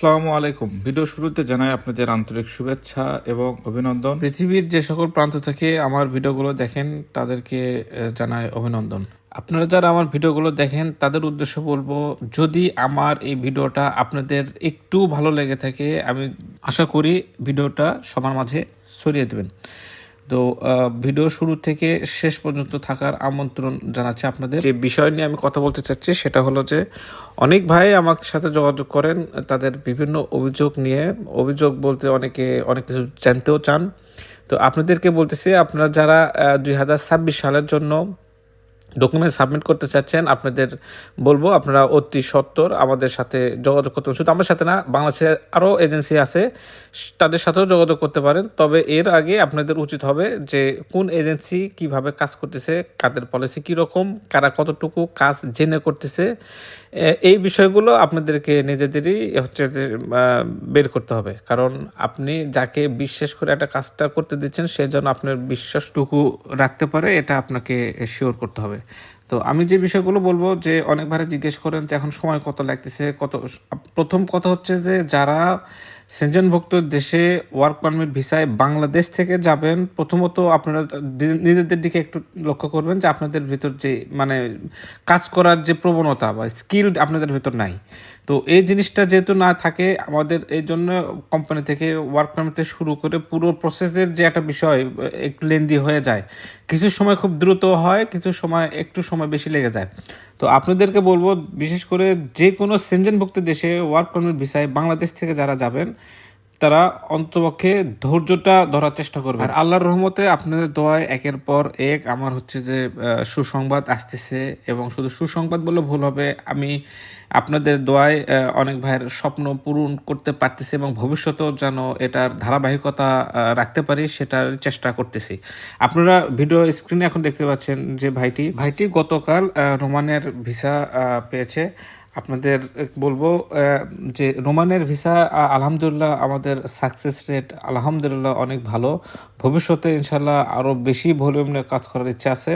আসসালামু আলাইকুম। ভিডিও শুরুতে জানাই আপনাদের আন্তরিক শুভেচ্ছা এবং অভিনন্দন। পৃথিবীর যে সকল প্রান্ত থেকে আমার ভিডিওগুলো দেখেন, তাদেরকে জানাই অভিনন্দন। আপনারা যারা আমার ভিডিওগুলো দেখেন, তাদের উদ্দেশ্য বলব, যদি আমার এই ভিডিওটা আপনাদের একটু ভালো লেগে থাকে, আমি আশা করি ভিডিওটা সবার মাঝে ছড়িয়ে দেবেন। তো ভিডিও শুরু থেকে শেষ পর্যন্ত থাকার আমন্ত্রণ জানাচ্ছি আপনাদের। যে বিষয় নিয়ে আমি কথা বলতে চাচ্ছি সেটা হলো যে, অনেক ভাই আমার সাথে যোগাযোগ করেন, তাদের বিভিন্ন অভিযোগ নিয়ে। অভিযোগ বলতে অনেকে, অনেক কিছু জানতেও চান। তো আপনাদেরকে বলতেছি, আপনারা যারা দুই হাজার ছাব্বিশ সালের জন্য ডকুমেন্ট সাবমিট করতে চাচ্ছেন, আপনাদের বলব আপনারা অতি সত্তর আমাদের সাথে যোগাযোগ করতে শুধু আমার সাথে না, বাংলাদেশে আরও এজেন্সি আছে, তাদের সাথেও যোগাযোগ করতে পারেন। তবে এর আগে আপনাদের উচিত হবে যে কোন এজেন্সি কীভাবে কাজ করতেছে, কাদের পলিসি কীরকম, কারা কতটুকু কাজ জেনে করতেছে এই বিষয়গুলো আপনাদেরকে নিজেদেরই হচ্ছে বের করতে হবে। কারণ আপনি যাকে বিশ্বাস করে একটা কাজটা করতে দিচ্ছেন, সে যেন আপনার বিশ্বাসটুকু রাখতে পারে, এটা আপনাকে শিওর করতে হবে। তো আমি যে বিষয়গুলো বলব যে অনেক ভাড়া জিজ্ঞেস করেন যে এখন সময় কত লাগতেছে, কত প্রথম কথা হচ্ছে যে যারা সেনজনভুক্ত দেশে ওয়ার্ক পারমিট ভিসায় বাংলাদেশ থেকে যাবেন, প্রথমত আপনারা নিজেদের দিকে একটু লক্ষ্য করবেন যে আপনাদের ভিতর যে মানে কাজ করার যে প্রবণতা বা স্কিল আপনাদের ভিতর নাই। তো এই জিনিসটা যেহেতু না থাকে, আমাদের এই জন্য কোম্পানি থেকে ওয়ার্ক পারমিট শুরু করে পুরো প্রসেসের যে একটা বিষয়, একটু লেন্দি হয়ে যায়। কিছু সময় খুব দ্রুত হয়, কিছু সময় একটু সময় বেশি লেগে যায়। তো আপনাদেরকে বলব, বিশেষ করে যে কোনো সেনজেনভুক্ত দেশে ওয়ার্ক পারমিট ভিসায় বাংলাদেশ থেকে যারা যাবেন তারা অন্তপক্ষে ধৈর্যটা ধরার চেষ্টা করবে। আর আল্লাহর রহমতে আপনাদের দোয়ায় একের পর এক আমার হচ্ছে যে সুসংবাদ আসতেছে এবং শুধু সুসংবাদ বলে ভুল হবে, আমি আপনাদের দোয়ায় অনেক ভাইয়ের স্বপ্ন পূরণ করতে পারতেছি এবং ভবিষ্যতেও যেন এটার ধারাবাহিকতা রাখতে পারি সেটার চেষ্টা করতেছি। আপনারা ভিডিও স্ক্রিনে এখন দেখতে পাচ্ছেন যে ভাইটি ভাইটি গতকাল রোমানের ভিসা পেয়েছে। আপনাদের বলব যে রোমানের ভিসা আলহামদুলিল্লাহ আমাদের সাকসেস রেট আলহামদুলিল্লাহ অনেক ভালো। ভবিষ্যতে ইনশাল্লাহ আরও বেশি ভলিউম নিয়ে কাজ করার ইচ্ছা আছে।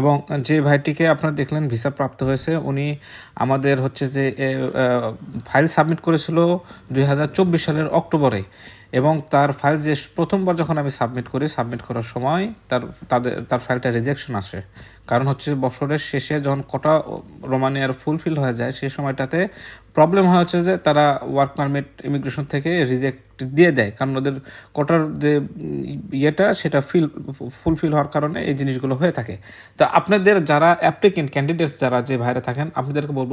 এবং যে ভাইটিকে আপনারা দেখলেন ভিসা প্রাপ্ত হয়েছে, উনি আমাদের হচ্ছে যে ফাইল সাবমিট করেছিল দুই হাজার চব্বিশ সালের অক্টোবরে। এবং তার ফাইল যে প্রথমবার যখন আমি সাবমিট করি সাবমিট করার সময় তার, তাদের, তার ফাইলটা রিজেকশন আসে। কারণ হচ্ছে বছরের শেষে যখন কটা রোমানিয়ার ফুলফিল হয়ে যায় সেই সময়টাতে প্রবলেম হয় হচ্ছে যে তারা ওয়ার্ক পারমিট ইমিগ্রেশন থেকে রিজেক্ট দিয়ে দেয়। কারণ ওদের কোটার যে ইয়েটা সেটা ফিল ফুলফিল হওয়ার কারণে এই জিনিসগুলো হয়ে থাকে। তো আপনাদের যারা অ্যাপ্লিকেন্ট ক্যান্ডিডেটস যারা যে ভাইরে থাকেন আপনাদেরকে বলব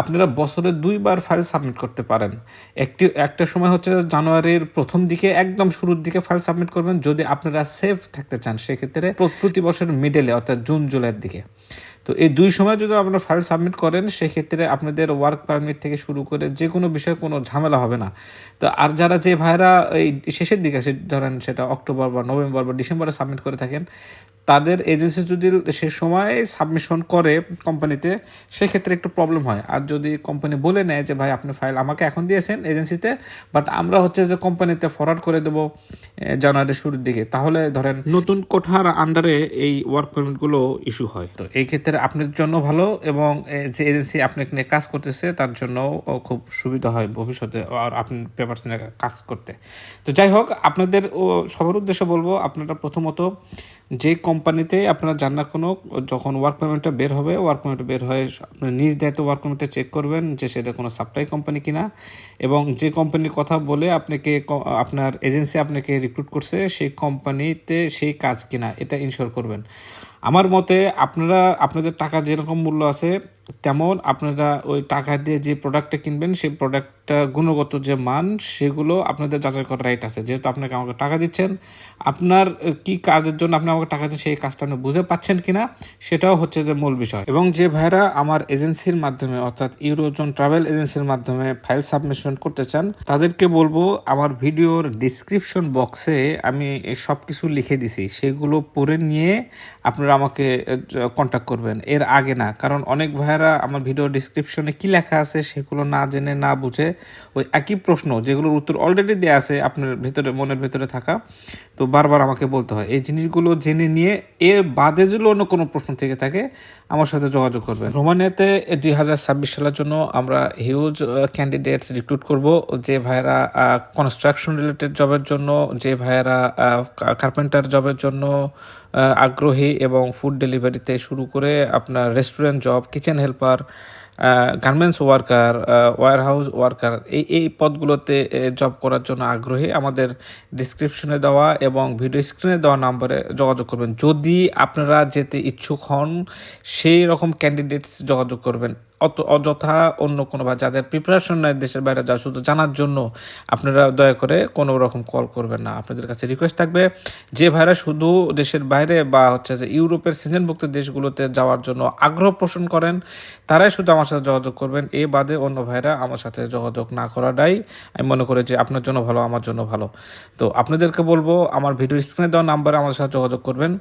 আপনারা বছরে দুইবার ফাইল সাবমিট করতে পারেন। একটি একটা সময় হচ্ছে জানুয়ারির প্রথম দিকে একদম শুরুর দিকে ফাইল সাবমিট করবেন। যদি আপনারা সেফ থাকতে চান সেক্ষেত্রে প্রতি বছর মিডলে অর্থাৎ জুন জুলাইয়ের দিকে। তো এই দুই সময় যদি আপনারা ফাইল সাবমিট করেন সেক্ষেত্রে আপনাদের ওয়ার্ক পারমিট থেকে শুরু করে যে কোনো বিষয়ে কোনো ঝামেলা হবে না। তো আর যারা যে ভাইরা এই শেষের দিকে আছে ধরেন সেটা অক্টোবর বা নভেম্বর বা ডিসেম্বরে সাবমিট করে থাকেন তাদের এজেন্সি যদি সে সময় সাবমিশন করে কোম্পানিতে সেক্ষেত্রে একটু প্রবলেম হয়। আর যদি কোম্পানি বলে নেয় যে ভাই আপনি ফাইল আমাকে এখন দিয়েছেন এজেন্সিতে বাট আমরা হচ্ছে যে কোম্পানিতে ফরওয়ার্ড করে দেবো জানুয়ারির শুরুর দিকে। তাহলে ধরেন নতুন কোঠার আন্ডারে এই ওয়ার্ক পারমিটগুলো ইস্যু হয়। তো এই ক্ষেত্রে আপনার জন্য ভালো এবং যে এজেন্সি আপনাকে নিয়ে কাজ করতেছে, তার জন্য খুব সুবিধা হয় ভবিষ্যতে আর আপনি পেপারস নিয়ে কাজ করতে। তো যাই হোক, আপনাদের সবার উদ্দেশ্যে বলব, আপনারা প্রথমত যে কোম্পানিতে আপনারা যান না কোনো, যখন ওয়ার্ক পারমিটটা বের হবে ওয়ার্ক পারমিট বের হয়ে আপনি নিজ দায়িত্ব ওয়ার্ক পারমিটটা চেক করবেন যে সেটা কোনো সাপ্লাই কোম্পানি কিনা এবং যে কোম্পানির কথা বলে আপনাকে আপনার এজেন্সি আপনাকে রিক্রুট করছে, সেই কোম্পানিতে সেই কাজ কিনা, এটা ইনশোর করবেন। আমার মতে আপনারা আপনাদের টাকার যেরকম মূল্য আছে তেমন আপনারা ওই টাকা দিয়ে যে প্রোডাক্টটা কিনবেন, সেই প্রোডাক্টটা গুণগত যে মান, সেগুলো আপনাদের যাচাই করার রাইট আছে। যেহেতু আপনাকে আমাকে টাকা দিচ্ছেন, আপনার কি কাজের জন্য আপনি আমাকে টাকা দিচ্ছেন, সেই কাজটা আপনি বুঝে পাচ্ছেন কি না সেটাও হচ্ছে যে মূল বিষয়। এবং যে ভাইরা আমার এজেন্সির মাধ্যমে, অর্থাৎ ইউরোজন ট্রাভেল এজেন্সির মাধ্যমে ফাইল সাবমিশন করতে চান, তাদেরকে বলব, আমার ভিডিওর ডিসক্রিপশন বক্সে আমি সব কিছু লিখে দিছি। সেগুলো পড়ে নিয়ে আপনারা আমাকে কন্ট্যাক্ট করবেন। এর আগে না, কারণ অনেক ভাই ভাইয়েরা, আমার ভিডিও ডিসক্রিপশনে কি লেখা আছে সেগুলো না জেনে না বুঝে ওই একই প্রশ্ন, যেগুলোর উত্তর অলরেডি দেওয়া আছে আপনার ভিতরে, মনের ভিতরে থাকা, তো বারবার আমাকে বলতে হয়। এই জিনিসগুলো জেনে নিয়ে এর বাদে যদি অন্য কোনো প্রশ্ন থেকে থাকে, আমার সাথে যোগাযোগ করবেন। রোমানিয়াতে দুই হাজার ছাব্বিশ সালের জন্য আমরা হিউজ ক্যান্ডিডেটস রিক্রুট করব। যে ভাইয়েরা কনস্ট্রাকশন রিলেটেড জবের জন্য, যে ভাইয়েরা কার্পেন্টার জবের জন্য আগ্রহী এবং ফুড ডেলিভারিতে শুরু করে আপনার restaurant job kitchen helper garments worker warehouse worker এই এই পদগুলোতে জব করার জন্য আগ্রহী। আমাদের ডিসক্রিপশনে দেওয়া এবং ভিডিও স্ক্রিনে দেওয়া নাম্বারে যোগাযোগ করবেন। যদি আপনারা যেতে ইচ্ছুক হন, সেই রকম ক্যান্ডিডেটস যোগাযোগ করবেন। অত অযথা অন্য কোনো বা যাদের প্রিপারেশন নেয় দেশের বাইরে যা শুধু জানার জন্য আপনারা দয়া করে কোনো রকম কল করবেন না। আপনাদের কাছে রিকোয়েস্ট থাকবে যে ভাইরা শুধু দেশের বাইরে বা হচ্ছে যে ইউরোপের সিজনভুক্ত দেশগুলোতে যাওয়ার জন্য আগ্রহ পোষণ করেন, তারাই শুধু আমার সাথে যোগাযোগ করবেন। এ বাদে অন্য ভাইরা আমার সাথে যোগাযোগ না করাটাই আমি মনে করি যে আপনার জন্য ভালো, আমার জন্য ভালো। তো আপনাদেরকে বলব, আমার ভিডিও স্ক্রিনে দেওয়া নাম্বারে আমার সাথে যোগাযোগ করবেন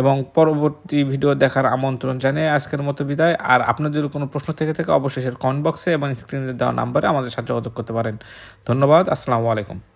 এবং পরবর্তী ভিডিও দেখার আমন্ত্রণ জানিয়ে আজকের মতো বিদায়। আর আপনাদের কোনো প্রশ্ন থেকে থেকে অবশেষের কমেন্ট বক্সে এবং স্ক্রিনে দেওয়া নাম্বারে আমাদের সাথে যোগাযোগ করতে পারেন। ধন্যবাদ, আসসালামু আলাইকুম।